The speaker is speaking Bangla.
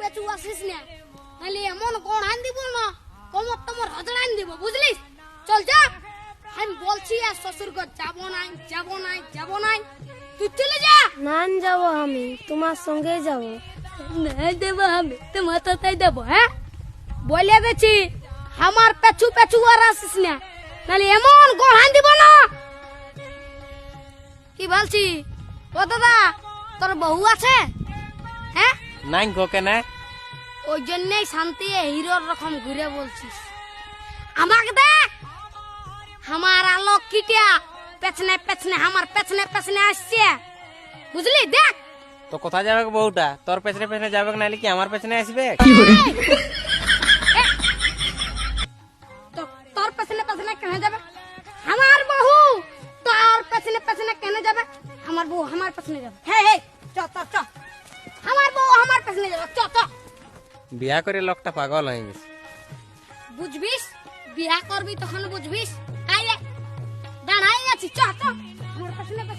পেছু আসিস না। নাহলে এমন কোন আন দিব না কমর টমর হজড়ান দিব বুঝলিস? চল যা। আমি বলছি আর শ্বশুর ঘর যাব নাই যাব নাই যাব নাই। তুই চলে যা। নান যাব আমি তোমার সঙ্গে যাব। নাই দেবো আমি তোমার তাই দেবো হ্যাঁ? বলে গেছি আমার পেছু পেছু আর আসিস না। নাহলে এমন গড়ান দিব না। কি বলছি? ও দাদা তোর বউ আছে? নাই গো কেনে ওই জন্যই শান্তি হিরোর রকম ঘুরে বলছিস আমাকে দেখ আমার আলোক কিটিয়া পেছনে পেছনে আমার পেছনে পেছনে আসছে বুঝলি দেখ তো কোথায় যাবে গো বউটা তোর পেছনে পেছনে যাবে নাহলে কি আমার পেছনে আসবে তো তোর পেছনে পেছনে কেন যাবে আমার বহু তোর পেছনে পেছনে কেন যাবে আমার বউ আমার পেছনে যাবে হে হে চ চ চ বিয়া করে লোকটা পাগল হয়ে গেছে। বুঝবিস? বিয়া করবি তখন বুঝবিস? দাঁড়াই আছি, চ আমার